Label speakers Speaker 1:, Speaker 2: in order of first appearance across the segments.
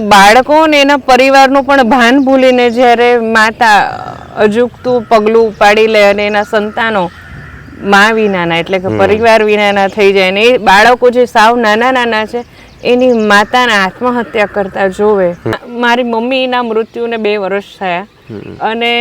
Speaker 1: બાળકો ને એના પરિવારનું પણ ભાન ભૂલીને જ્યારે માતા અજુકતું પગલું ઉપાડી લે અને એના સંતાનો મા વિનાના એટલે કે પરિવાર વિનાના થઈ જાય ને એ બાળકો જે સાવ નાના નાના છે એની માતાના આત્મહત્યા કરતા જોવે. મારી મમ્મીના મૃત્યુને બે વર્ષ થયા. અને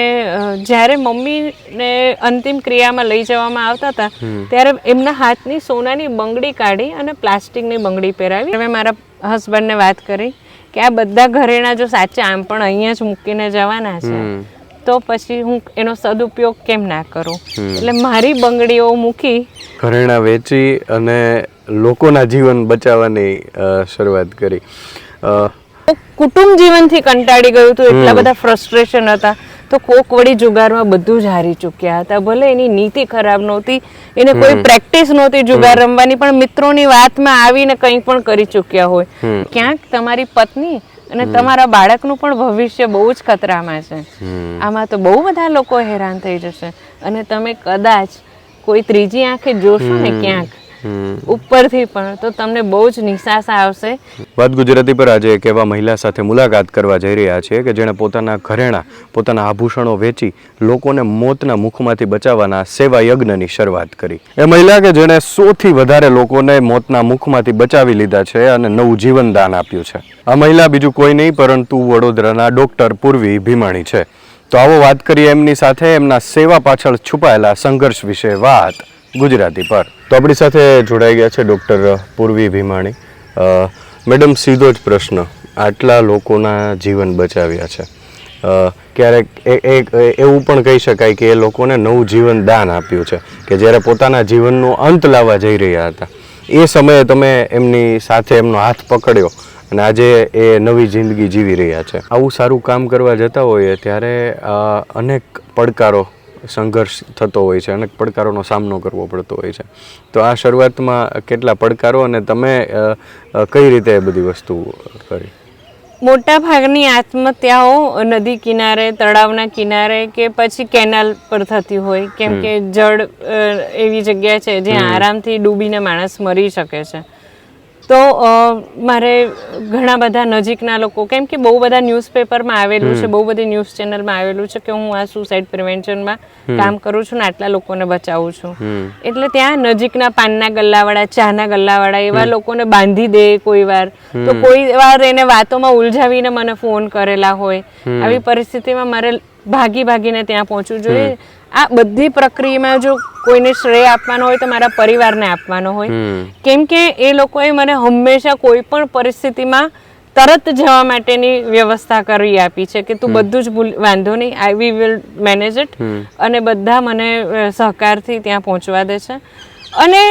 Speaker 1: જ્યારે મમ્મીને અંતિમ ક્રિયામાં લઈ જવામાં આવતા હતા ત્યારે એમના હાથની સોનાની બંગડી કાઢી અને પ્લાસ્ટિકની બંગડી પહેરાવી. મેં મારા હસબન્ડને વાત કરી. કે આ બધા ઘરેણા જો સાચા આમ પણ અહીંયા જ મૂકીને જવાના છે તો પછી હું એનો સદુપયોગ કેમ ના કરું? એટલે મારી બંગડીઓ મૂકી
Speaker 2: ઘરેણાં વેચી અને લોકોના જીવન બચાવવાની શરૂઆત કરી.
Speaker 1: કુટુંબ જીવનથી કંટાળી ગયું હતું એટલા બધા ફ્રસ્ટ્રેશન હતા. તો કોક વળી જુગારમાં બધું જ હારી ચૂક્યા હતા. ભલે એની નીતિ ખરાબ નહોતી એને કોઈ પ્રેક્ટિસ નહોતી જુગાર રમવાની પણ મિત્રોની વાતમાં આવીને કંઈ પણ કરી ચૂક્યા હોય. ક્યાંક તમારી પત્ની અને તમારા બાળકનું પણ ભવિષ્ય બહુ જ ખતરામાં છે. આમાં તો બહુ બધા લોકો હેરાન થઈ જશે. અને તમે કદાચ કોઈ ત્રીજી આંખે જોશો ને ક્યાંક. ઉપરથી પણ તો તમને બહુ જ નિશાસા આવશે.
Speaker 2: વાત ગુજરાતી પર આજે એક એવા મહિલા સાથે મુલાકાત કરવા જઈ રહ્યા છે કે જેણે પોતાના ઘરેણા પોતાના આભૂષણો વેચી લોકોને મોતના મુખમાંથી બચાવવાના સેવા યજ્ઞની શરૂઆત કરી. એ મહિલા કે જેણે સોથી વધારે લોકોને મોતના મુખમાંથી બચાવી લીધા છે અને નવું જીવન દાન આપ્યું છે. આ મહિલા બીજું કોઈ નહીં પરંતુ વડોદરાના ડોક્ટર પૂર્વી ભીમાણી છે. તો આવો વાત કરીએ એમની સાથે. એમના સેવા પાછળ છુપાયેલા સંઘર્ષ વિશે વાત ગુજરાતી પર. તો આપણી સાથે જોડાઈ ગયા છે ડૉક્ટર પૂર્વી ભીમાણી. મેડમ, સીધો જ પ્રશ્ન. આટલા લોકોના જીવન બચાવ્યા છે. ક્યારેક એ- એ- એ- એવું પણ કહી શકાય કે એ લોકોને નવું જીવન દાન આપ્યું છે કે જ્યારે પોતાના જીવનનો અંત લાવવા જઈ રહ્યા હતા. એ સમયે તમે એમની સાથે એમનો હાથ પકડ્યો અને આજે એ નવી જિંદગી જીવી રહ્યા છે. આવું સારું કામ કરવા જતા હોઈએ ત્યારે અનેક પડકારો સંઘર્ષ થતો હોય છે અનેક પડકારોનો સામનો કરવો પડતો હોય છે. તો આ શરૂઆતમાં કેટલા પડકારો અને તમે કઈ રીતે એ બધી વસ્તુ કરી?
Speaker 1: મોટા ભાગની આત્મહત્યાઓ નદી કિનારે તળાવના કિનારે કે પછી કેનાલ પર થતી હોય. કેમ કે જળ એવી જગ્યા છે જ્યાં આરામથી ડૂબીને માણસ મરી શકે છે. તો મારે ઘણા બધા નજીકના લોકો કેમ કે બહુ બધા ન્યૂઝપેપરમાં આવેલું છે બહુ બધી ન્યૂઝ ચેનલમાં આવેલું છે કે હું આ સુસાઇડ પ્રિવેન્શનમાં કામ કરું છું ને આટલા લોકોને બચાવું છું. એટલે ત્યાં નજીકના પાનના ગલ્લાવાળા ચાના ગલ્લાવાળા એવા લોકોને બાંધી દે કોઈ વાર. તો કોઈ વાર એને વાતોમાં ઉલઝાવીને મને ફોન કરેલા હોય. આવી પરિસ્થિતિમાં મારે ભાગી ભાગીને ત્યાં પહોંચવું જોઈએ. આ બધી પ્રક્રિયામાં જો કોઈને શ્રેય આપવાનો હોય તો મારા પરિવારને આપવાનો હોય. કેમ કે એ લોકોએ મને હંમેશા કોઈ પણ પરિસ્થિતિમાં તરત જવા માટેની વ્યવસ્થા કરી આપી છે કે તું બધું જ ભૂલ વાંધો નહીં I we will manage it અને બધા મને સહકારથી ત્યાં પહોંચવા દે છે. અને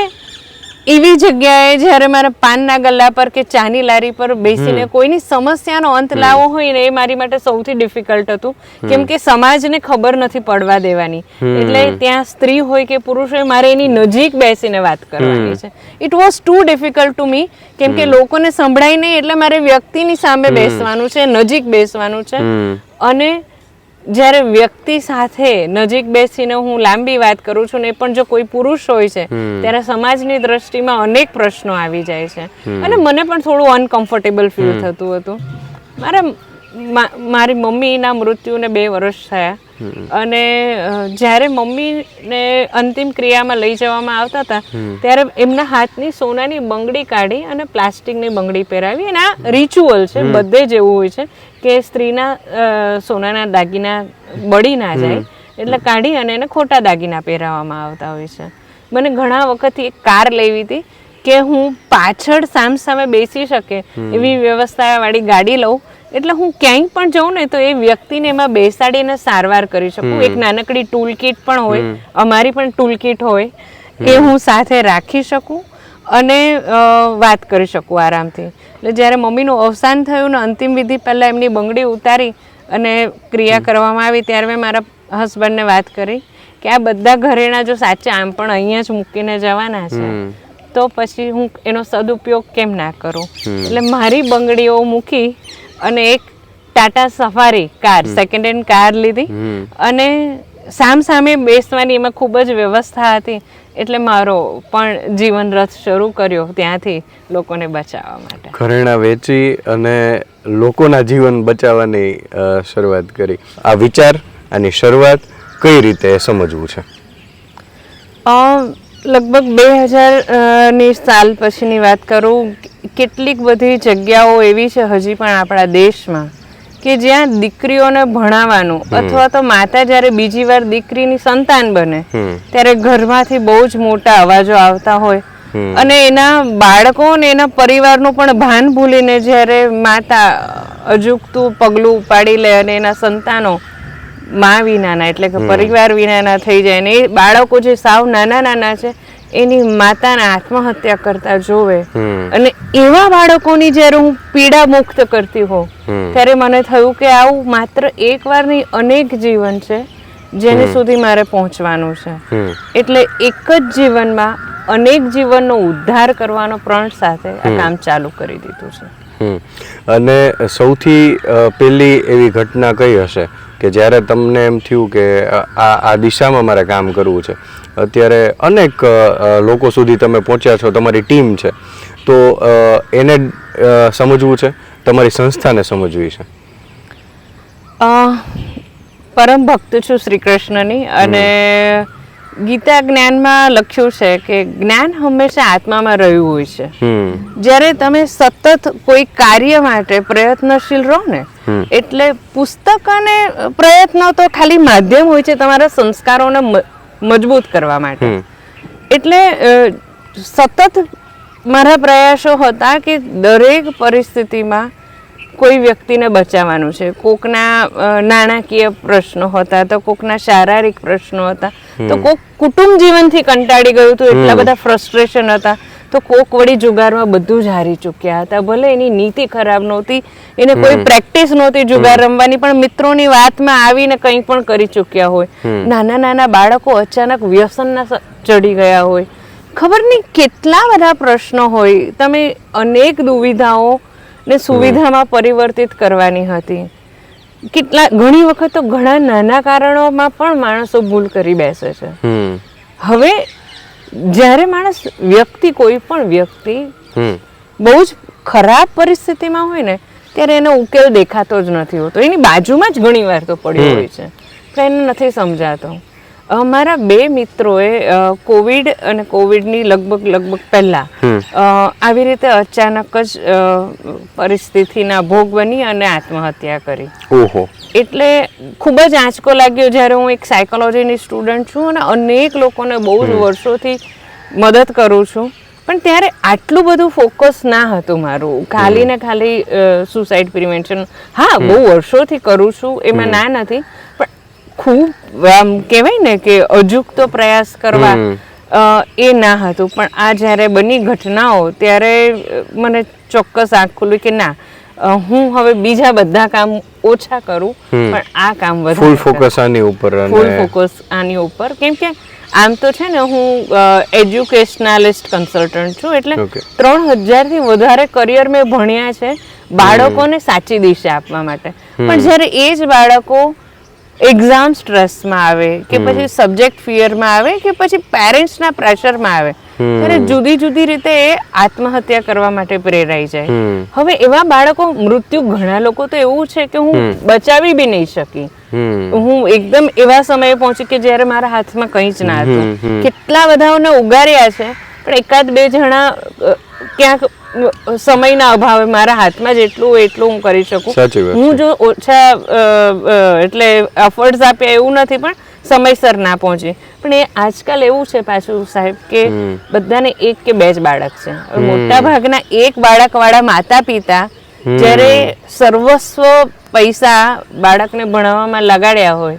Speaker 1: એવી જગ્યાએ જ્યારે મારે પાનના ગલ્લા પર કે ચાની લારી પર બેસીને કોઈની સમસ્યાનો અંત લાવવો હોય ને એ મારી માટે સૌથી ડિફિકલ્ટ હતું. કેમ કે સમાજને ખબર નથી પડવા દેવાની. એટલે ત્યાં સ્ત્રી હોય કે પુરુષ હોય મારે એની નજીક બેસીને વાત કરવાની છે. It was too difficult to me કેમ કે લોકોને સંભળાય નહીં એટલે મારે વ્યક્તિની સામે બેસવાનું છે નજીક બેસવાનું છે. અને જ્યારે વ્યક્તિ સાથે નજીક બેસીને હું લાંબી વાત કરું છું ને પણ જો કોઈ પુરુષ હોય છે ત્યારે સમાજની દ્રષ્ટિમાં અનેક પ્રશ્નો આવી જાય છે. અને મને પણ થોડું અનકમ્ફર્ટેબલ ફીલ થતું હતું. મારા મારી મમ્મીના મૃત્યુને બે વર્ષ થયા. અને જ્યારે મમ્મીને અંતિમ ક્રિયામાં લઈ જવામાં આવતા હતા ત્યારે એમના હાથની સોનાની બંગડી કાઢી અને પ્લાસ્ટિકની બંગડી પહેરાવી. અને આ રિચ્યુઅલ છે બધે જ એવું હોય છે કે સ્ત્રીના સોનાના દાગીના બળી ના જાય. એટલે કાઢી અને એને ખોટા દાગીના પહેરાવવામાં આવતા હોય છે. મને ઘણા વખતથી એક કાર લેવી હતી કે હું પાછળ સામ સામે બેસી શકે એવી વ્યવસ્થાવાળી ગાડી લઉં એટલે હું ક્યાંય પણ જાઉં ને તો એ વ્યક્તિને એમાં બેસાડીને સારવાર કરી શકું. એક નાનકડી ટૂલ કિટ પણ હોય અમારી પણ ટૂલ કિટ હોય એ હું સાથે રાખી શકું અને વાત કરી શકું આરામથી. એટલે જ્યારે મમ્મીનું અવસાન થયું ને અંતિમ વિધિ પહેલાં એમની બંગડી ઉતારી અને ક્રિયા કરવામાં આવી ત્યારે મેં મારા હસબન્ડને વાત કરી કે આ બધા ઘરેણા જો સાચા આમ પણ અહીંયા જ મૂકીને જવાના છે. તો પછી હું એનો સદુપયોગ કેમ ના કરું? એટલે મારી બંગડીઓ મૂકી અને એક Tata Safari car second hand car લીધી. અને સામ સામે બેસવાની એમાં ખૂબ જ વ્યવસ્થા હતી. એટલે મારો પણ જીવન રથ શરૂ કર્યો ત્યાંથી લોકોને બચાવવા માટે.
Speaker 2: ઘરેણા વેચી અને લોકોના જીવન બચાવવાની શરૂઆત કરી. આ વિચાર આની શરૂઆત કઈ રીતે સમજવું છે?
Speaker 1: લગભગ બે હજારની સાલ પછીની વાત કરું કેટલીક બધી જગ્યાઓ એવી છે હજી પણ આપણા દેશમાં કે જ્યાં દીકરીઓને ભણાવવાનું અથવા તો માતા જ્યારે બીજી વાર દીકરીની સંતાન બને ત્યારે ઘરમાંથી બહુ જ મોટા અવાજો આવતા હોય. અને એના બાળકો ને એના પરિવારનું પણ ભાન ભૂલીને જ્યારે માતા અજુકતું પગલું ઉપાડી લે અને એના સંતાનો મા વિનાના એટલે કે પરિવાર વિનાના થઈ જાય ને એ બાળકો જે સાવ નાના નાના છે એની માતાને આત્મહત્યા કરતા જોવે. અને એવા બાળકોની જ્યારે હું પીડા મુક્ત કરતી હોઉં ત્યારે મને થયું કે આવું માત્ર એક વાર નહીં અનેક જીવન છે જેને સુધી મારે પહોંચવાનું છે. એટલે એક જ જીવનમાં અનેક જીવનનો ઉદ્ધાર કરવાનો પ્રણ સાથે આ કામ ચાલુ કરી દીધું છે.
Speaker 2: અને સૌથી પહેલી એવી ઘટના કઈ હશે? કે જ્યારે તમને એમ થયું કે આ આ દિશામાં મારે કામ કરવું છે અત્યારે અનેક લોકો સુધી તમે પહોંચ્યા છો તમારી ટીમ છે. તો એને સમજવું છે? તમારી સંસ્થાને સમજવી છે?
Speaker 1: પરમ ભક્ત છું શ્રી કૃષ્ણની અને ગીતા જ્ઞાનમાં લખ્યું છે કે જ્ઞાન હંમેશા આત્મામાં રહ્યું હોય છે. જ્યારે તમે સતત કોઈ કાર્ય માટે પ્રયત્નશીલ રહો ને એટલે પુસ્તક અને પ્રયત્નો તો ખાલી માધ્યમ હોય છે તમારા સંસ્કારોને મજબૂત કરવા માટે. એટલે સતત મારા પ્રયાસો હતા કે દરેક પરિસ્થિતિમાં કોઈ વ્યક્તિને બચાવવાનું છે? કોકના નાણાકીય પ્રશ્નો હતા તો કોકના શારીરિક પ્રશ્નો હતા. તો કોક કુટુંબ જીવનથી કંટાળી ગયું હતું એટલા બધા ફ્રસ્ટ્રેશન હતા. તો કોક વળી જુગારમાં બધું જ હારી ચૂક્યા હતા. ભલે એની નીતિ ખરાબ નહોતી એને કોઈ પ્રેક્ટિસ નહોતી જુગાર રમવાની પણ મિત્રોની વાતમાં આવીને કંઈ પણ કરી ચૂક્યા હોય. નાના નાના બાળકો અચાનક વ્યસનના ચડી ગયા હોય. ખબર નહીં કેટલા બધા પ્રશ્નો હોય. તમે અનેક દુવિધાઓ ને સુવિધામાં પરિવર્તિત કરવાની હતી. કેટલા ઘણી વખત તો ઘણા નાના કારણોમાં પણ માણસો ભૂલ કરી બેસે છે. હવે જ્યારે માણસ વ્યક્તિ કોઈ પણ વ્યક્તિ બહુ જ ખરાબ પરિસ્થિતિમાં હોય ને ત્યારે એનો ઉકેલ દેખાતો જ નથી હોતો. એની બાજુમાં જ ઘણી વાર તો પડ્યો હોય છે. એને નથી સમજાતો. અમારા બે મિત્રોએ કોવિડ અને કોવિડની લગભગ લગભગ પહેલાં આવી રીતે અચાનક જ પરિસ્થિતિના ભોગ બની અને આત્મહત્યા કરી.
Speaker 2: ઓહો.
Speaker 1: એટલે ખૂબ જ આંચકો લાગ્યો જ્યારે હું એક સાયકોલોજીની સ્ટુડન્ટ છું અને અનેક લોકોને બહુ જ વર્ષોથી મદદ કરું છું. પણ ત્યારે આટલું બધું ફોકસ ના હતું મારું. ખાલી ને ખાલી સુસાઇડ પ્રિવેન્શન હા બહુ વર્ષોથી કરું છું એમાં ના નથી. ખૂબ આમ કહેવાય ને કે અજુકતો પ્રયાસ કરવા એ ના હતું. પણ આ જ્યારે બની ઘટનાઓ ત્યારે મને ચોક્કસ આંખ ખુલ્લી કે ના હું હવે બીજા બધા કામ ઓછા કરું પણ આ કામ
Speaker 2: ફૂલ ફોકસ આની ઉપર
Speaker 1: ફૂલ ફોકસ આની ઉપર. કેમ કે આમ તો છે ને હું એજ્યુકેશનાલિસ્ટ કન્સલ્ટન્ટ છું એટલે. ત્રણ હજારથી વધારે કરિયર મેં ભણ્યા છે બાળકોને સાચી દિશા આપવા માટે. પણ જ્યારે એ જ બાળકો એક્ઝામ સ્ટ્રેસમાં આવે કે પછી સબ્જેક્ટ ફિયરમાં આવે કે પછી પેરેન્ટ્સના પ્રેશરમાં આવે. ત્યારે જુદી જુદી રીતે એ આત્મહત્યા કરવા માટે પ્રેરાઈ જાય. હવે એવા બાળકો મૃત્યુ ઘણા લોકો તો એવું છે કે હું બચાવી બી નહીં શકી. હું એકદમ એવા સમયે પહોંચી કે જ્યારે મારા હાથમાં કંઈ જ ના હતું. કેટલા બધાઓને ઉગાર્યા છે પણ એકાદ બે જણા ક્યાંક સમયના અભાવે મારા હાથમાં જેટલું હોય એટલું હું કરી શકું. હું જો ઓછા એટલે એફર્ટ્સ આપ્યા એવું નથી પણ સમયસર ના પહોંચે. પણ એ આજકાલ એવું છે પાછું સાહેબ કે બધાને એક કે બે જ બાળક છે. મોટા ભાગના એક બાળકવાળા માતા પિતા જ્યારે સર્વસ્વ પૈસા બાળકને ભણાવવામાં લગાડ્યા હોય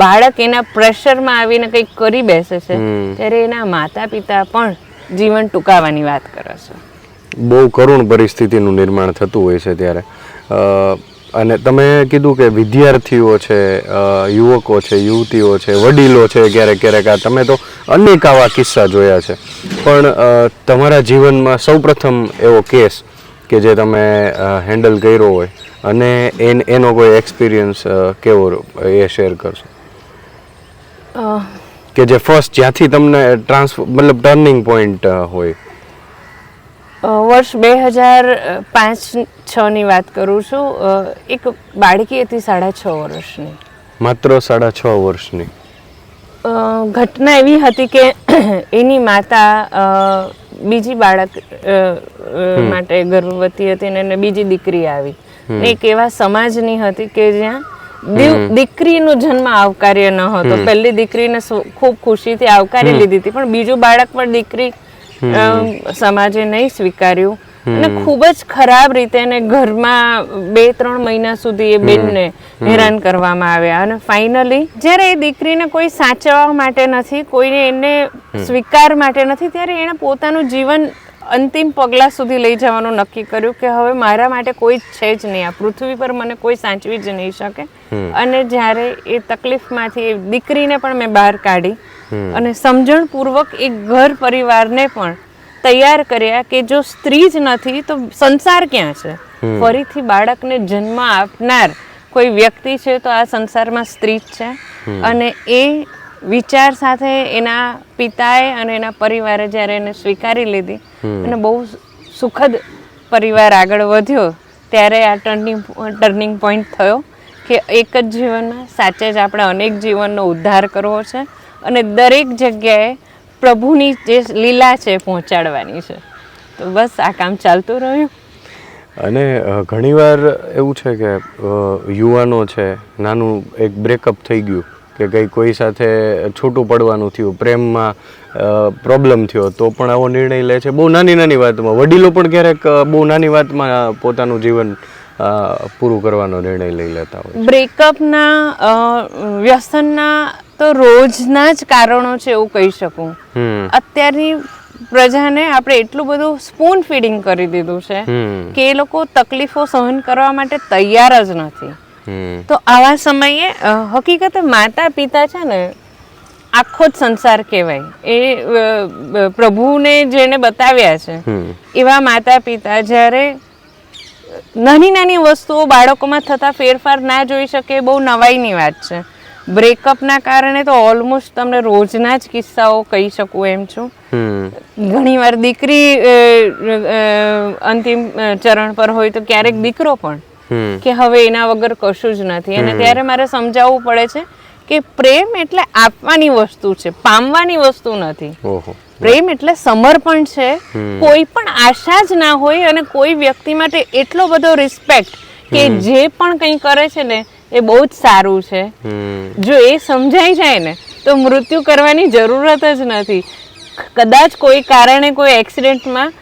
Speaker 1: બાળક એના પ્રેશરમાં આવીને કંઈક કરી બેસે છે ત્યારે એના માતા પિતા પણ જીવન ટૂંકાવાની વાત કરે છે.
Speaker 2: બહુ કરુણ પરિસ્થિતિનું નિર્માણ થતું હોય છે ત્યારે. અને તમે કીધું કે વિદ્યાર્થીઓ છે યુવકો છે યુવતીઓ છે વડીલો છે ક્યારેક ક્યારેક આ તમે તો અનેક આવા કિસ્સા જોયા છે. પણ તમારા જીવનમાં સૌપ્રથમ એવો કેસ કે જે તમે હેન્ડલ કર્યો હોય અને એન એનો કોઈ એક્સપિરિયન્સ કેવો એ શેર કરશો? કે જે ફર્સ્ટ જ્યાંથી તમને ટ્રાન્સફર મતલબ ટર્નિંગ પોઈન્ટ હોય.
Speaker 1: વર્ષ બે હજાર પાંચ છની વાત કરું છું. એક બાળકી હતી સાડા છ વર્ષની.
Speaker 2: માત્ર સાડા છ વર્ષની.
Speaker 1: ઘટના એવી હતી કે એની માતા બીજી બાળક માટે ગર્ભવતી હતી અને એને બીજી દીકરી આવી. એક એવા સમાજની હતી કે જ્યાં દીકરીનો જન્મ આવકાર્ય ન હતો. પહેલી દીકરીને ખૂબ ખુશીથી આવકારી લીધી હતી. પણ બીજું બાળક પણ દીકરી સમાજે નહીં સ્વીકાર્યું. અને ખૂબ જ ખરાબ રીતે એને ઘરમાં બે ત્રણ મહિના સુધી એ બેનને હેરાન કરવામાં આવ્યા. અને ફાઇનલી જ્યારે એ દીકરીને કોઈ સાચવવા માટે નથી કોઈને એને સ્વીકાર માટે નથી ત્યારે એણે પોતાનું જીવન અંતિમ પગલાં સુધી લઈ જવાનું નક્કી કર્યું કે હવે મારા માટે કોઈ છે જ નહીં. આ પૃથ્વી પર મને કોઈ સાચવી જ નહીં શકે. અને જ્યારે એ તકલીફમાંથી એ દીકરીને પણ મેં બહાર કાઢી અને સમજણપૂર્વક એક ઘર પરિવારને પણ તૈયાર કર્યા કે જો સ્ત્રી જ નથી તો સંસાર ક્યાં છે? ફરીથી બાળકને જન્મ આપનાર કોઈ વ્યક્તિ છે તો આ સંસારમાં સ્ત્રી જ છે. અને એ વિચાર સાથે એના પિતાએ અને એના પરિવારે જ્યારે એને સ્વીકારી લીધી અને બહુ સુખદ પરિવાર આગળ વધ્યો ત્યારે આ ટર્નિંગ ટર્નિંગ પોઈન્ટ થયો કે એક જ જીવનમાં સાચે જ આપણે અનેક જીવનનો ઉદ્ધાર કરવો છે અને દરેક જગ્યાએ પ્રભુની જે લીલા છે એ પહોંચાડવાની છે. તો બસ આ કામ ચાલતું રહ્યું.
Speaker 2: અને ઘણીવાર એવું છે કે યુવાનો છે નાનું એક બ્રેકઅપ થઈ ગયું. કે કંઈ કોઈ સાથે છૂટું પડવાનું થયું પ્રેમમાં પ્રોબ્લેમ થયો તો પણ આવો નિર્ણય લે છે. બહુ નાની નાની વાતમાં વડીલો પણ ક્યારેક બહુ નાની વાતમાં પોતાનું જીવન પૂરું કરવાનો નિર્ણય લઈ લેતા હોય
Speaker 1: બ્રેકઅપના વ્યસનના તો રોજના જ કારણો છે એવું કહી શકું. અત્યારની પ્રજાને આપણે એટલું બધું સ્પૂન ફીડિંગ કરી દીધું છે કે એ લોકો તકલીફો સહન કરવા માટે તૈયાર જ નથી. તો આવા સમયે હકીકતે માતા પિતા છે ને આખો જ સંસાર કહેવાય. એ પ્રભુને જેને બતાવ્યા છે એવા માતા પિતા જ્યારે નાની નાની વસ્તુઓ બાળકોમાં થતા ફેરફાર ના જોઈ શકે એ બહુ નવાઈની વાત છે. બ્રેકઅપના કારણે તો ઓલમોસ્ટ તમને રોજના જ કિસ્સાઓ કહી શકું એમ છું. ઘણીવાર દીકરી અંતિમ ચરણ પર હોય તો ક્યારેક દીકરો પણ. કે હવે એના વગર કશું જ નથી. અને ત્યારે મારે સમજાવવું પડે છે કે પ્રેમ એટલે આપવાની વસ્તુ છે પામવાની વસ્તુ નથી. પ્રેમ એટલે સમર્પણ છે. કોઈ પણ આશા જ ના હોય અને કોઈ વ્યક્તિ માટે એટલો બધો રિસ્પેક્ટ કે જે પણ કંઈ કરે છે ને એ બહુ જ સારું છે. જો એ સમજાઈ જાય ને તો મૃત્યુ કરવાની જરૂરત જ નથી. કદાચ કોઈ કારણે કોઈ એક્સિડન્ટમાં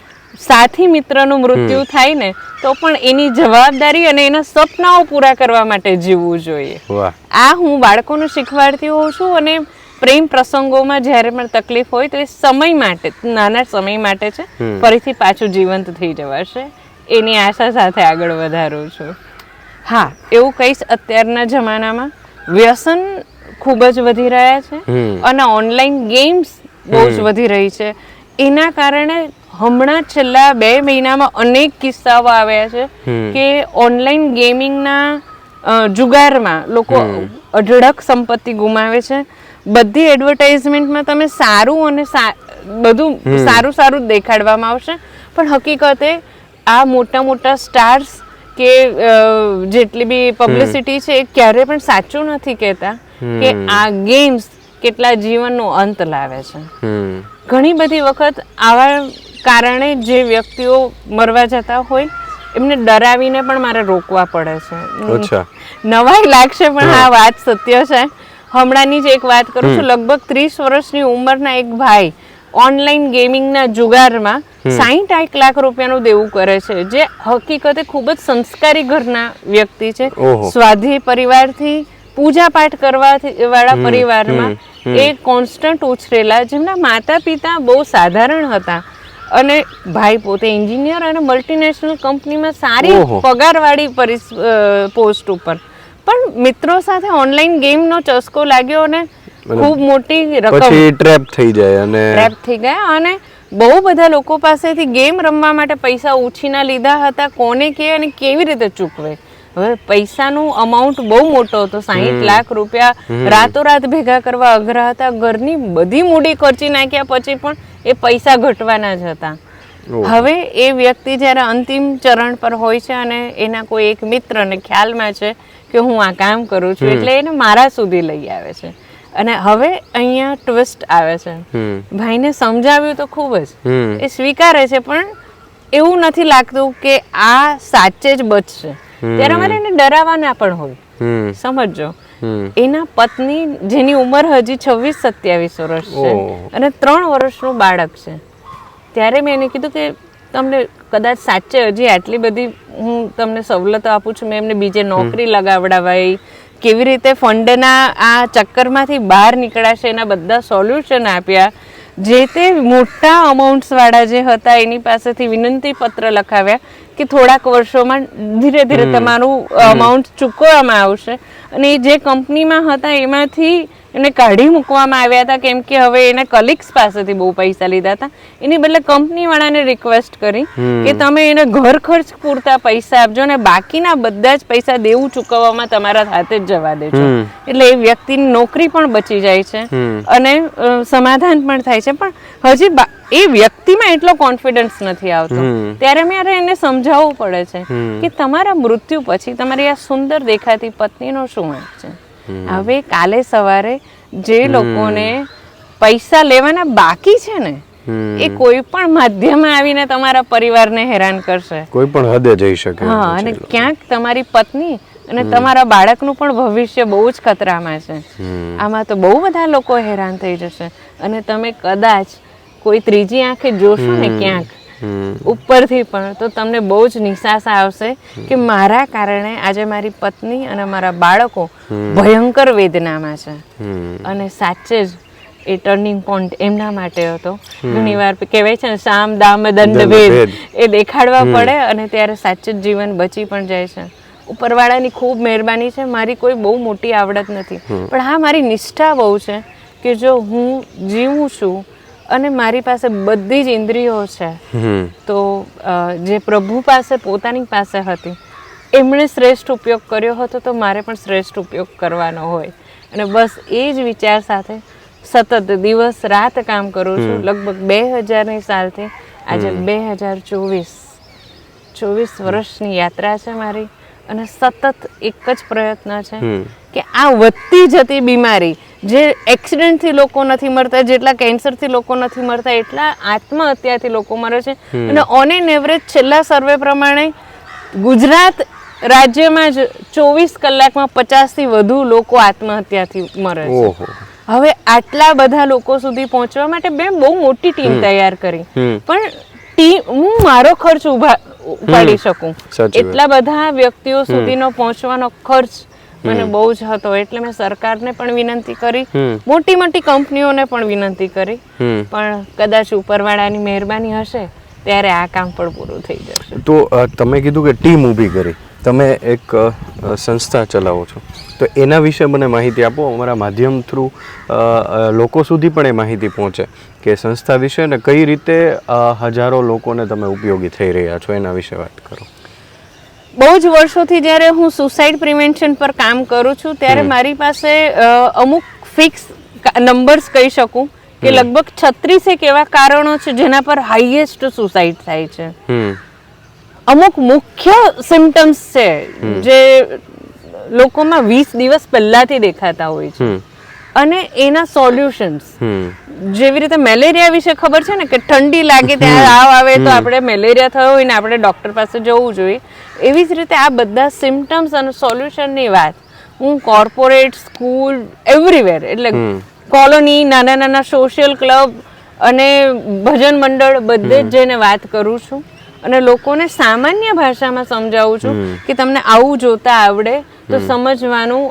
Speaker 1: સાથી મિત્રનું મૃત્યુ થાય ને તો પણ એની જવાબદારી અને એના સપનાઓ પૂરા કરવા માટે જીવવું જોઈએ. આ હું બાળકોને શીખવાડતી હોઉં છું અને પ્રેમ પ્રસંગોમાં જ્યારે પણ તકલીફ હોય તો એ સમય માટે નાના સમય માટે છે ફરીથી પાછું જીવંત થઈ જવાશે. એની આશા સાથે આગળ વધારું છું. હા એવું કહીશ અત્યારના જમાનામાં વ્યસન ખૂબ જ વધી રહ્યા છે અને ઓનલાઈન ગેમ્સ બહુ જ વધી રહી છે. એના કારણે હમણાં છેલ્લા બે મહિનામાં અનેક કિસ્સાઓ આવ્યા છે કે ઓનલાઈન ગેમિંગના જુગારમાં લોકો અઢળક સંપત્તિ ગુમાવે છે. બધી એડવર્ટાઇઝમેન્ટમાં તમે સારું અને બધું સારું સારું દેખાડવામાં આવશે. પણ હકીકતે આ મોટા મોટા સ્ટાર્સ કે જેટલી બી પબ્લિસિટી છે એ ક્યારે પણ સાચું નથી કહેતા કે આ ગેમ્સ કેટલા જીવનનો અંત લાવે છે. ઘણી બધી વખત આવા કારણે જે વ્યક્તિઓ મરવા જતા હોય એમને ડરાવીને પણ મારે રોકવા પડે છે. નવાઈ લાગશે પણ આ વાત સત્ય છે. હમણાંની જ એક વાત કરું છું. લગભગ ત્રીસ વર્ષની ઉંમરના એક ભાઈ ઓનલાઈન ગેમિંગના જુગારમાં સાહીઠ એક લાખ રૂપિયાનું દેવું કરે છે. જે હકીકતે ખૂબ જ સંસ્કારી ઘરના વ્યક્તિ છે. સ્વાધ્યાય પરિવારથી પૂજા પાઠ કરવાથી વાળા પરિવારમાં એ કોન્સ્ટન્ટ ઉછરેલા. જેમના માતા પિતા બહુ સાધારણ હતા. અને ભાઈ પોતે એન્જિનિયર અને મલ્ટીનેશનલ કંપનીમાં સારી પગારવાળી પોસ્ટ ઉપર. પણ મિત્રો સાથે ઓનલાઈન ગેમનો ચસ્કો લાગ્યો અને ખૂબ મોટી રકમ
Speaker 2: પછી ટ્રેપ થઈ જાય અને
Speaker 1: ટ્રેપ થઈ ગયા અને બહુ બધા લોકો પાસેથી ગેમ રમવા માટે પૈસા ઉછીના લીધા હતા. કોને કે અને કેવી રીતે ચૂકવે? હવે પૈસાનું અમાઉન્ટ બહુ મોટો હતો સાહીઠ લાખ રૂપિયા રાતોરાત ભેગા કરવા અઘરા હતા. ઘરની બધી મૂડી ખર્ચી નાખ્યા પછી પણ એ પૈસા ઘટવાના જ હતા. હવે એ વ્યક્તિ જ્યારે અંતિમ ચરણ પર હોય છે અને એના કોઈ એક મિત્રને ખ્યાલમાં છે કે હું આ કામ કરું છું એટલે એને મારા સુધી લઈ આવે છે. અને હવે અહીંયા ટ્વિસ્ટ આવે છે. ભાઈને સમજાવ્યું તો ખૂબ જ. એ સ્વીકારે છે પણ એવું નથી લાગતું કે આ સાચે જ બચશે. ત્યારે અમારે એને ડરાવવાના પણ હોય. સમજજો. એના પત્ની જેની ઉંમર હજી છવ્વીસ સત્યાવીસ વર્ષ છે અને ત્રણ વર્ષનું બાળક છે. ત્યારે મેં એને કીધું કે તમને કદાચ સાચે હજી આટલી બધી હું તમને સવલતો આપું છું મેં એમને બીજે નોકરી લગાવડાવાઈ કેવી રીતે ફંડના આ ચક્કરમાંથી બહાર નીકળાશે એના બધા સોલ્યુશન આપ્યા. જે તે મોટા અમાઉન્ટ્સ વાળા જે હતા એની પાસેથી વિનંતી પત્ર લખાવ્યા. કે થોડાક વર્ષોમાં ધીરે ધીરે તમારું અમાઉન્ટ ચૂકવવામાં આવશે. અને એ જે કંપનીમાં હતા એમાંથી એને કાઢી મૂકવામાં આવ્યા હતા કેમ કે હવે એને કલિગ્સ પાસેથી બહુ પૈસા લીધા હતા. એની બદલે કંપની વાળાને રિક્વેસ્ટ કરી કે તમે એને ઘર ખર્ચ પૂરતા પૈસા આપજો અને બાકીના બધા જ પૈસા દેવું ચૂકવવામાં તમારા હાથે જ જવા દેજો. એટલે એ વ્યક્તિની નોકરી પણ બચી જાય છે અને સમાધાન પણ થાય છે. પણ હજી એ વ્યક્તિમાં એટલો કોન્ફિડન્સ નથી આવતો. ત્યારે મારે એને સમજાવવું પડે છે કે તમારા મૃત્યુ પછી તમારી આ સુંદર દેખાતી પત્નીનો શું વાંક છે? હવે કાલે સવારે જે લોકોને પૈસા લેવાના બાકી છે ને એ કોઈ પણ માધ્યમે આવીને તમારા પરિવારને હેરાન કરશે.
Speaker 2: કોઈ પણ હદે જઈ શકે
Speaker 1: હા અને ક્યાંક તમારી પત્ની અને તમારા બાળકનું પણ ભવિષ્ય બહુ જ ખતરામાં છે. આમાં તો બહુ બધા લોકો હેરાન થઈ જશે. અને તમે કદાચ કોઈ ત્રીજી આંખે જોશો ને ક્યાંક. ઉપરથી પણ તો તમને બહુ જ નિશાસા આવશે કે મારા કારણે આજે મારી પત્ની અને મારા બાળકો ભયંકર વેદનામાં છે. અને સાચે જ એ ટર્નિંગ પોઈન્ટ એમના માટે હતો. ઘણી વાર કહેવાય છે ને સામ દામ દંડ ભેદ. એ દેખાડવા પડે અને ત્યારે સાચે જ જીવન બચી પણ જાય છે. ઉપરવાળાની ખૂબ મહેરબાની છે મારી કોઈ બહુ મોટી આવડત નથી. પણ હા મારી નિષ્ઠા બહુ છે કે જો હું જીવું છું અને મારી પાસે બધી જ ઇન્દ્રિયો છે. તો જે પ્રભુ પાસે પોતાની પાસે હતી એમણે શ્રેષ્ઠ ઉપયોગ કર્યો હતો તો મારે પણ શ્રેષ્ઠ ઉપયોગ કરવાનો હોય. અને બસ એ જ વિચાર સાથે સતત દિવસ રાત કામ કરું છું. લગભગ બે હજારની સાલથી આજે બે હજાર ચોવીસ ચોવીસ વર્ષની યાત્રા છે મારી. અને સતત એક જ પ્રયત્ન છે કે આ વધતી જતી બીમારી જે એક્સિડન્ટથી લોકો નથી મરતા જેટલા કેન્સરથી લોકો નથી મરતા એટલા આત્મહત્યાથી લોકો મરે છે. અને ઓન એન એવરેજ છેલ્લા સર્વે પ્રમાણે ગુજરાત રાજ્યમાં જ ચોવીસ કલાકમાં પચાસથી વધુ લોકો આત્મહત્યાથી મરે છે. હવે આટલા બધા લોકો સુધી પહોંચવા માટે મેં બહુ મોટી ટીમ તૈયાર કરી. પણ ટીમ હું મારો ખર્ચ ઊભા ઉપાડી શકું. એટલા બધા વ્યક્તિઓ સુધીનો પહોંચવાનો ખર્ચ મને બહુ જ હતો એટલે મેં સરકારને પણ વિનંતી કરી મોટી મોટી કંપનીઓને પણ વિનંતી કરી. પણ કદાચ ઉપરવાળાની મહેરબાની હશે ત્યારે આ કામ પણ પૂરું થઈ જશે.
Speaker 2: તો તમે કીધું કે ટીમ ઊભી કરી. તમે એક સંસ્થા ચલાવો છો. તો એના વિશે મને માહિતી આપો. અમારા માધ્યમ થ્રુ લોકો સુધી પણ એ માહિતી પહોંચે કે સંસ્થા વિશે ને કઈ રીતે હજારો લોકોને તમે ઉપયોગી થઈ રહ્યા છો. એના વિશે વાત કરો.
Speaker 1: બહુ જ વર્ષોથી જ્યારે હું સુસાઇડ પ્રિવેન્શન પર કામ કરું છું ત્યારે મારી પાસે અમુક ફિક્સ નંબર્સ કહી શકું કે લગભગ છત્રીસ એક એવા કારણો છે જેના પર હાઈએસ્ટ સુસાઇડ થાય છે. અમુક મુખ્ય સિમ્ટમ્સ છે જે લોકોમાં વીસ દિવસ પહેલાથી દેખાતા હોય છે. અને એના સોલ્યુશન્સ જેવી રીતે મેલેરિયા વિશે ખબર છે ને કે ઠંડી લાગે ત્યાં આવ આવે તો આપણે મેલેરિયા થયો હોય ને આપણે ડૉક્ટર પાસે જવું જોઈએ. એવી જ રીતે આ બધા સિમ્ટમ્સ અને સોલ્યુશનની વાત. હું કોર્પોરેટ સ્કૂલ એવરીવેર એટલે કોલોની નાના નાના સોશિયલ ક્લબ અને ભજન મંડળ બધે જ જઈને વાત કરું છું. અને લોકોને સામાન્ય ભાષામાં સમજાવું છું કે તમને આવું જોતા આવડે તો સમજવાનું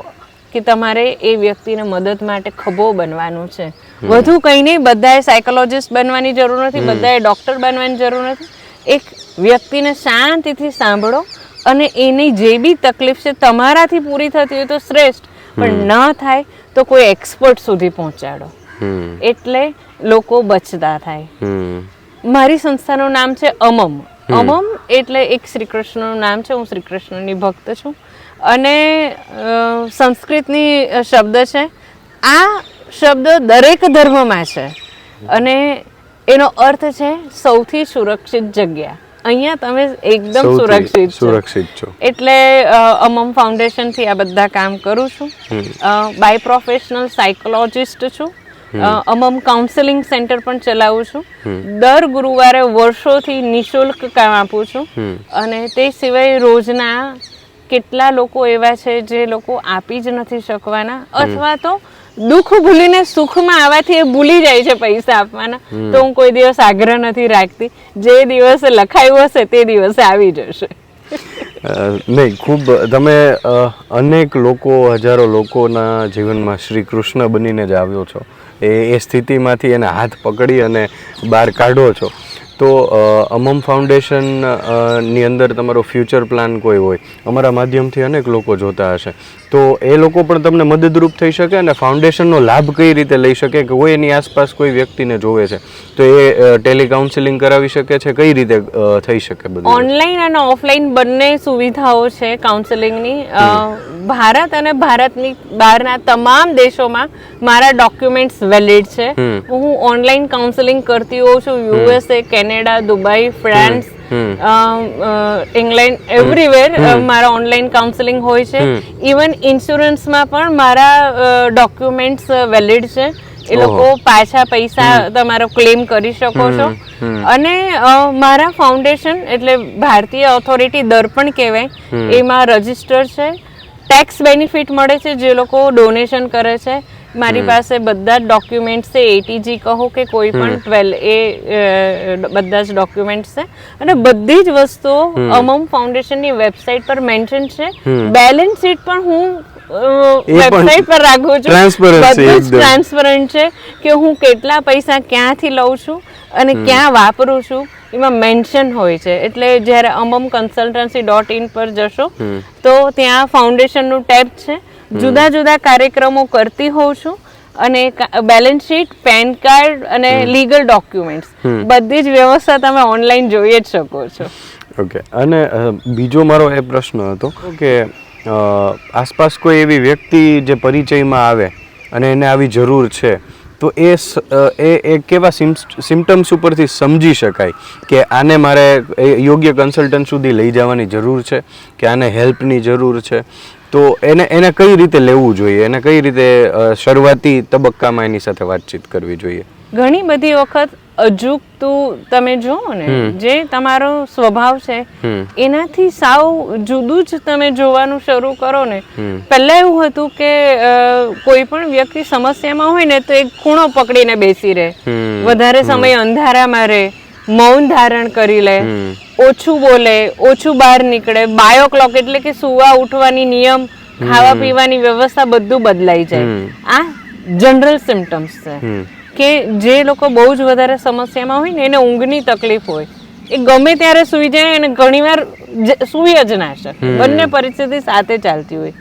Speaker 1: કે તમારે એ વ્યક્તિને મદદ માટે ખભો બનવાનું છે. વધુ કંઈ નહીં બધાએ સાયકોલોજિસ્ટ બનવાની જરૂર નથી બધાએ ડૉક્ટર બનવાની જરૂર નથી. એક વ્યક્તિને શાંતિથી સાંભળો અને એની જે બી તકલીફ છે તમારાથી પૂરી થતી હોય તો શ્રેષ્ઠ. પણ ન થાય તો કોઈ એક્સપર્ટ સુધી પહોંચાડો. એટલે લોકો બચતા થાય. મારી સંસ્થાનું નામ છે અમમ. અમમ એટલે એક શ્રી કૃષ્ણનું નામ છે હું શ્રી કૃષ્ણની ભક્ત છું. અને સંસ્કૃતની શબ્દ છે. આ શબ્દ દરેક ધર્મમાં છે. અને એનો અર્થ છે સૌથી સુરક્ષિત જગ્યા. અહીંયા તમે એકદમ સુરક્ષિત
Speaker 2: સુરક્ષિત છો.
Speaker 1: એટલે અમમ ફાઉન્ડેશનથી આ બધા કામ કરું છું. બાય પ્રોફેશનલ સાયકોલોજિસ્ટ છું. અમમ કાઉન્સેલિંગ સેન્ટર પણ ચલાવું છું. દર ગુરુવારે વર્ષોથી નિઃશુલ્ક કામ આપું છું. અને તે સિવાય રોજના કેટલા લોકો એવા છે જે લોકો આપી જ નથી શકવાના? અથવા તો દુઃખ ભૂલીને સુખમાં આવવાથી એ ભૂલી જાય છે પૈસા આપવાના. તો હું કોઈ દિવસ આગ્રહ નથી રાખતી. જે દિવસે લખાયું હશે તે દિવસે આવી જશે.
Speaker 2: નહીં ખૂબ તમે અનેક લોકો હજારો લોકોના જીવનમાં શ્રી કૃષ્ણ બનીને જ આવ્યો છો. એ એ સ્થિતિમાંથી એને હાથ પકડી અને બહાર કાઢો છો. તો અમમ ફાઉન્ડેશનની અંદર તમારો ફ્યુચર પ્લાન કોઈ હોય, અમારા માધ્યમથી અનેક લોકો જોતા હશે. તો એ લોકો પણ તમને મદદરૂપ થઈ શકે અને ફાઉન્ડેશનનો લાભ કઈ રીતે લઈ શકે કે કોઈ એની આસપાસ કોઈ વ્યક્તિને જોવે છે? તો એ ટેલિકાઉન્સેલિંગ કરાવી શકે છે? કઈ રીતે થઈ શકે બધું?
Speaker 1: ઓનલાઈન અને ઓફલાઈન બંને સુવિધાઓ છે કાઉન્સેલિંગની ભારત અને ભારતની બહારના તમામ દેશોમાં મારા ડોક્યુમેન્ટ્સ વેલિડ છે. હું ઓનલાઈન કાઉન્સેલિંગ કરતી હોઉં છું. USA Canada Dubai France England everywhere મારા ઓનલાઈન કાઉન્સેલિંગ હોય છે. ઇવન ઇન્સ્યોરન્સમાં પણ મારા ડોક્યુમેન્ટ્સ વેલિડ છે. એ લોકો પાછા પૈસા તમારો ક્લેમ કરી શકો છો. અને મારા ફાઉન્ડેશન એટલે ભારતીય ઓથોરિટી દર્પણ કહેવાય. એમાં રજિસ્ટર છે. ટેક્સ બેનિફિટ મળે છે જે લોકો ડોનેશન કરે છે. મારી પાસે બધા જ ડોક્યુમેન્ટ્સ છે એટીજી કહો કે કોઈ પણ ટ્વેલ્વ એ બધા જ ડોક્યુમેન્ટ્સ છે. અને બધી જ વસ્તુઓ અમમ ફાઉન્ડેશનની વેબસાઇટ પર મેન્શન છે. બેલેન્સ શીટ પણ હું વેબસાઇટ પર રાખું છું. બધું જ. ટ્રાન્સપરન્ટ છે કે હું કેટલા પૈસા ક્યાંથી લઉં છું અને ક્યાં વાપરું છું એમાં મેન્શન હોય છે. એટલે જ્યારે અમમ કન્સલ્ટન્સી ડોટ ઇન પર જશો તો ત્યાં ફાઉન્ડેશનનું ટેબ છે. જુદા જુદા કાર્યક્રમો કરતી હોઉં છું અને બેલેન્સ શીટ પેન કાર્ડ અને લીગલ ડોક્યુમેન્ટ્સ બધી જ વ્યવસ્થા તમે ઓનલાઈન જોઈ જ શકો છો.
Speaker 2: ઓકે અને બીજો મારો એ પ્રશ્ન હતો કે આસપાસ કોઈ એવી વ્યક્તિ જે પરિચયમાં આવે અને એને આવી જરૂર છે તો એ એ કેવા સિમ્ટમ્સ ઉપરથી સમજી શકાય કે આને મારે યોગ્ય કન્સલ્ટન્ટ સુધી લઈ જવાની જરૂર છે કે આને હેલ્પની જરૂર છે? તો એને એને કઈ રીતે લેવું જોઈએ? એને કઈ રીતે શરૂઆતી તબક્કામાં એની સાથે વાતચીત કરવી જોઈએ?
Speaker 1: ઘણી બધી વખત અજુકતું તમે જુઓ ને જે તમારો સ્વભાવ છે એનાથી સાવ જુદું જ તમે જોવાનું શરૂ કરો ને. પહેલા એવું હતું કે કોઈ પણ વ્યક્તિ સમસ્યામાં હોય ને તો એક ખૂણો પકડીને બેસી રહે. વધારે સમય અંધારામાં રહે. મૌન ધારણ કરી લે ઓછું બોલે ઓછું બહાર નીકળે બાયો ક્લોક એટલે કે સુવા ઉઠવાની નિયમ ખાવા પીવાની વ્યવસ્થા બધું બદલાઈ જાય. આ જનરલ સિમ્ટમ્સ છે. કે જે લોકો બહુ જ વધારે સમસ્યામાં હોય ને એને ઊંઘની તકલીફ હોય એ ગમે ત્યારે સૂઈ જાય અને ઘણીવાર સૂઈ જ ના શકે. બંને પરિસ્થિતિ સાથે ચાલતી હોય.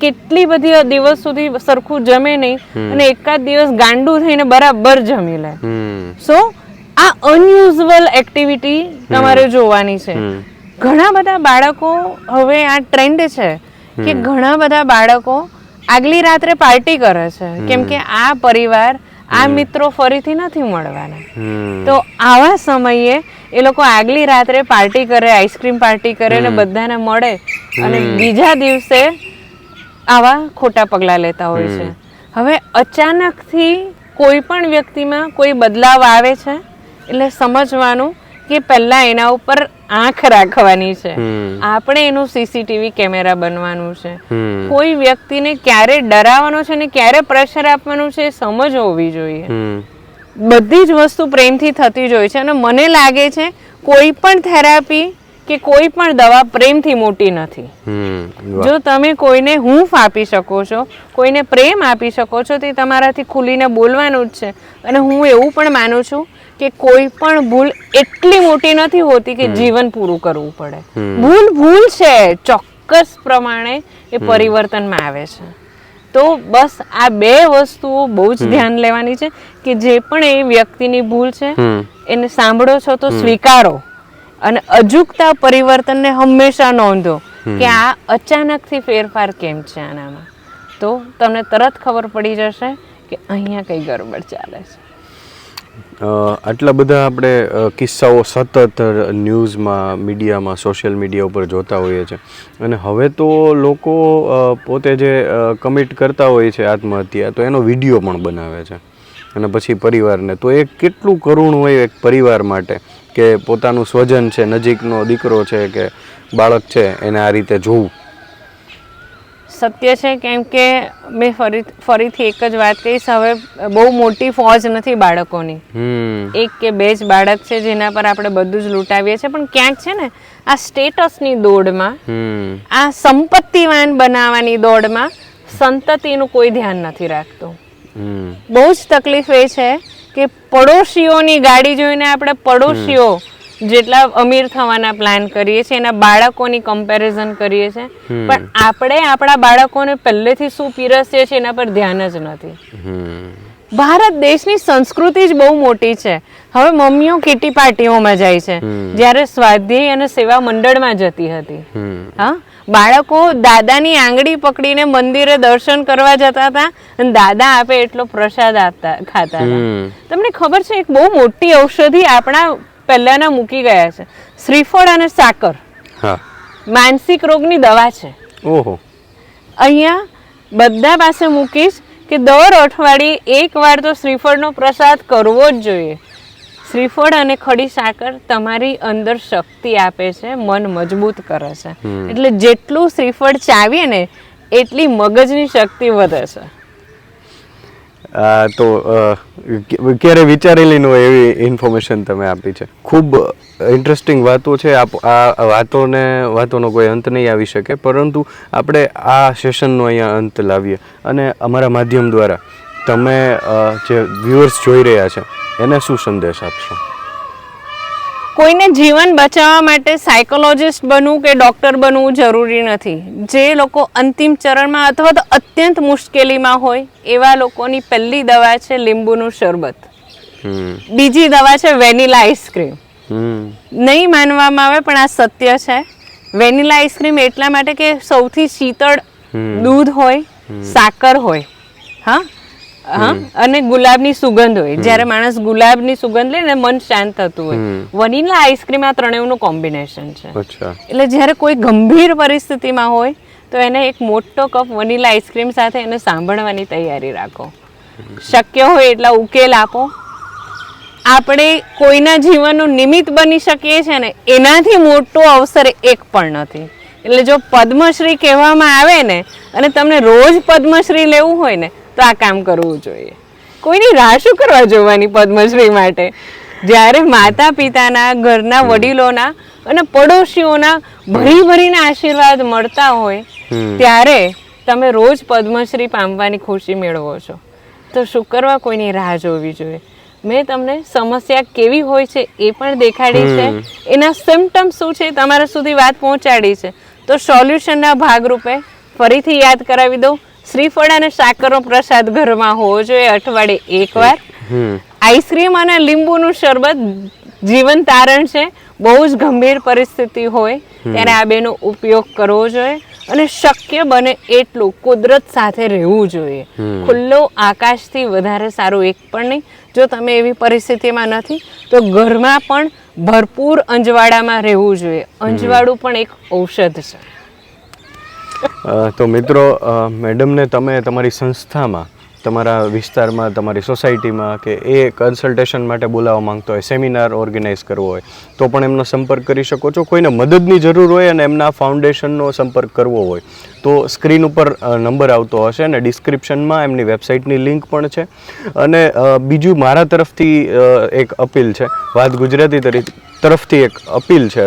Speaker 1: કેટલી બધી દિવસ સુધી સરખું જમે નહીં અને એકાદ દિવસ ગાંડું થઈને બરાબર જમી લે. સો આ અનયુઝુઅલ એક્ટિવિટી તમારે જોવાની છે. ઘણા બધા બાળકો હવે આ ટ્રેન્ડ છે કે ઘણા બધા બાળકો આગલી રાત્રે પાર્ટી કરે છે. કેમ કે આ પરિવાર આ મિત્રો ફરીથી નથી મળવાના. તો આવા સમયે એ લોકો આગલી રાત્રે પાર્ટી કરે આઈસ્ક્રીમ પાર્ટી કરે ને બધાને મળે અને બીજા દિવસે આવા ખોટા પગલાં લેતા હોય છે. હવે અચાનકથી કોઈ પણ વ્યક્તિમાં કોઈ બદલાવ આવે છે? એટલે સમજવાનું કે પહેલા એના ઉપર આંખ રાખવાની છે. આપણે એનું સીસીટીવી કેમેરા બનવાનું છે. કોઈ વ્યક્તિને ક્યારે ડરાવવાનો છે ને ક્યારે પ્રેશર આપવાનું છે એ સમજ હોવી જોઈએ. બધી જ વસ્તુ પ્રેમથી થતી જ હોય છે અને મને લાગે છે કોઈ પણ થેરાપી કે કોઈ પણ દવા પ્રેમથી મોટી નથી. જો તમે કોઈને હૂંફ આપી શકો છો કોઈને પ્રેમ આપી શકો છો તે તમારાથી ખુલીને બોલવાનું જ છે. અને હું એવું પણ માનું છું કે કોઈ પણ ભૂલ એટલી મોટી નથી હોતી કે જીવન પૂરું કરવું પડે. ભૂલ ભૂલ છે ચોક્કસ પ્રમાણે એ પરિવર્તનમાં આવે છે. તો બસ આ બે વસ્તુઓ બહુ જ ધ્યાન લેવાની છે કે જે પણ એ વ્યક્તિની ભૂલ છે એને સાંભળો છો તો સ્વીકારો. અને અજુકતા પરિવર્તનને હંમેશા નોંધો કે આ અચાનકથી ફેરફાર કેમ છે આનામાં. તો તમને તરત ખબર પડી જશે કે અહીંયા કઈ ગરબડ ચાલે છે.
Speaker 2: આટલા બધા આપણે કિસ્સાઓ સતત ન્યૂઝમાં, મીડિયામાં, સોશિયલ મીડિયા ઉપર જોતા હોઈએ છીએ અને હવે તો લોકો પોતે જે કમિટ કરતા હોય છે આત્મહત્યા, તો એનો વીડિયો પણ બનાવે છે. અને પછી પરિવારને. તો એ કેટલું કરુણ હોય એક પરિવાર માટે કે પોતાનું સ્વજન છે, નજીકનો દીકરો છે કે બાળક છે, એને આ રીતે જોવું.
Speaker 1: સત્ય છે કેમ કે મેં ફરી ફરીથી એક જ વાત કહીશ હવે બહુ મોટી ફોજ નથી બાળકોની. એક કે બે જ બાળક છે જેના પર આપણે બધું જ લૂંટાવીએ છીએ પણ ક્યાંક છે ને આ સ્ટેટસની દોડમાં આ સંપત્તિવાન બનાવવાની દોડમાં સંતતિનું કોઈ ધ્યાન નથી રાખતું. બહુ જ તકલીફ એ છે કે પડોશીઓની ગાડી જોઈને આપણે પડોશીઓ જેટલા અમીર થવાના પ્લાન કરીએ છીએ એના બાળકોની કમ્પેરિઝન કરીએ છીએ. પણ આપણે આપણા બાળકોને પહેલેથી શું પીરસીએ છીએ એના પર ધ્યાન જ નથી. ભારત દેશની સંસ્કૃતિ જ બહુ મોટી છે. હવે મમ્મીઓ કીટી પાર્ટીઓમાં જાય છે. જ્યારે સ્વાધ્યાય અને સેવા મંડળમાં જતી હતી. હા? બાળકો દાદાની આંગળી પકડીને મંદિરે દર્શન કરવા જતા હતા અને દાદા આપે એટલો પ્રસાદ આપતા ખાતા હતા. તમને ખબર છે એક બહુ મોટી ઔષધિ આપણા પહેલાના મૂકી ગયા છે. શ્રીફળ અને સાકર.
Speaker 2: હા.
Speaker 1: માનસિક રોગની દવા છે.
Speaker 2: ઓહો.
Speaker 1: અહીંયા બધા પાસે મૂકીશ કે દર અઠવાડિયે એક વાર તો શ્રીફળનો પ્રસાદ કરવો જ જોઈએ. શ્રીફળ અને ખડી સાકર તમારી અંદર શક્તિ આપે છે મન મજબૂત કરે છે. એટલે જેટલું શ્રીફળ ચાવીએ ને એટલી મગજની શક્તિ વધે છે.
Speaker 2: તો ક્યારે વિચારેલી ન એવી ઇન્ફોર્મેશન તમે આપી છે? ખૂબ ઇન્ટરેસ્ટિંગ વાતો છે. આપ, આ વાતોને, વાતોનો કોઈ અંત નહીં આવી શકે. પરંતુ આપણે આ સેશનનો અહીંયા અંત લાવીએ. અને અમારા માધ્યમ દ્વારા તમે જે વ્યુઅર્સ જોઈ રહ્યા છે, એને શું સંદેશ આપશો?
Speaker 1: કોઈને જીવન બચાવવા માટે સાયકોલોજિસ્ટ બનવું કે ડૉક્ટર બનવું જરૂરી નથી. જે લોકો અંતિમ ચરણમાં અથવા તો અત્યંત મુશ્કેલીમાં હોય એવા લોકોની પહેલી દવા છે લીંબુનું શરબત. બીજી દવા છે વેનિલા આઈસ્ક્રીમ નહીં માનવામાં આવે પણ આ સત્ય છે. વેનિલા આઈસ્ક્રીમ એટલા માટે કે સૌથી શીતળ દૂધ હોય સાકર હોય. હા? હા? અને ગુલાબની સુગંધ હોય. જ્યારે માણસ ગુલાબની સુગંધ લે ને મન શાંત થતું હોય. વનીલા આઈસ્ક્રીમ આ ત્રણેયનું કોમ્બિનેશન છે. એટલે જ્યારે કોઈ ગંભીર પરિસ્થિતિમાં હોય તો એને એક મોટો કપ વનીલા આઈસ્ક્રીમ સાથે એને સાંભળવાની તૈયારી રાખો. શક્ય હોય એટલા ઉકેલ આપો. આપણે કોઈના જીવનનું નિમિત્ત બની શકીએ છીએ ને એનાથી મોટો અવસર એક પણ નથી. એટલે જો પદ્મશ્રી કહેવામાં આવે ને અને તમને રોજ પદ્મશ્રી લેવું હોય ને તો આ કામ કરવું જોઈએ. કોઈની રાહ શું કરવા જોવાની પદ્મશ્રી માટે? જ્યારે માતા પિતાના ઘરના વડીલોના અને પડોશીઓના ભરી ભરીને આશીર્વાદ મળતા હોય ત્યારે તમે રોજ પદ્મશ્રી પામવાની ખુશી મેળવો છો. તો શું કરવા કોઈની રાહ જોવી જોઈએ? મેં તમને સમસ્યા કેવી હોય છે એ પણ દેખાડી છે. એના સિમ્ટમ શું છે તમારા સુધી વાત પહોંચાડી છે. તો સોલ્યુશનના ભાગરૂપે ફરીથી યાદ કરાવી દઉં. શ્રીફળ અને સાકરનો પ્રસાદ ઘરમાં હોવો જોઈએ અઠવાડિયે એકવાર. આઈસ્ક્રીમ અને લીંબુનું શરબત જીવન તારણ છે. બહુ જ ગંભીર પરિસ્થિતિ હોય. ત્યારે આ બેનો ઉપયોગ કરવો જોઈએ અને શક્ય બને એટલું કુદરત સાથે રહેવું જોઈએ. ખુલ્લો આકાશથી વધારે સારું એક પણ નહીં. જો તમે એવી પરિસ્થિતિમાં નથી તો ઘરમાં પણ ભરપૂર અંજવાડામાં રહેવું જોઈએ. અંજવાળું પણ એક ઔષધ છે.
Speaker 2: તો મિત્રો મેડમને તમે તમારી સંસ્થામાં, તમારા વિસ્તારમાં, તમારી સોસાયટીમાં કે એ કન્સલ્ટેશન માટે બોલાવવા માંગતો હોય, સેમિનાર ઓર્ગેનાઇઝ કરવો હોય, તો પણ એમનો સંપર્ક કરી શકો છો. કોઈને મદદની જરૂર હોય અને એમના ફાઉન્ડેશનનો સંપર્ક કરવો હોય, તો સ્ક્રીન ઉપર નંબર આવતો હશે અને ડિસ્ક્રિપ્શનમાં એમની વેબસાઇટની લિંક પણ છે. અને બીજું મારા તરફથી એક અપીલ છે. વાત ગુજરાતી તરી, તરફથી એક અપીલ છે.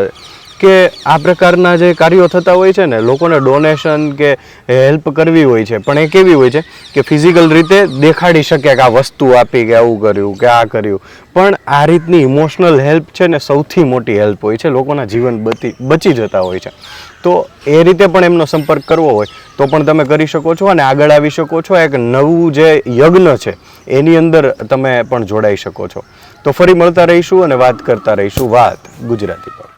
Speaker 2: કે આ પ્રકારના જે કાર્યો થતા હોય છે ને, લોકોને ડોનેશન કે હેલ્પ કરવી હોય છે, પણ એ કેવી હોય છે કે ફિઝિકલ રીતે દેખાડી શકે કે આ વસ્તુ આપી કે આવું કર્યું કે આ કર્યું. પણ આ રીતની ઇમોશનલ હેલ્પ છે ને, સૌથી મોટી હેલ્પ હોય છે, લોકોના જીવન બચી બચી જતા હોય છે. તો એ રીતે પણ એમનો સંપર્ક કરવો હોય, તો પણ તમે કરી શકો છો અને આગળ આવી શકો છો. એક નવું જે યજ્ઞ છે, એની અંદર તમે પણ જોડાઈ શકો છો. તો ફરી મળતા રહીશું અને વાત કરતા રહીશું વાત ગુજરાતી પર.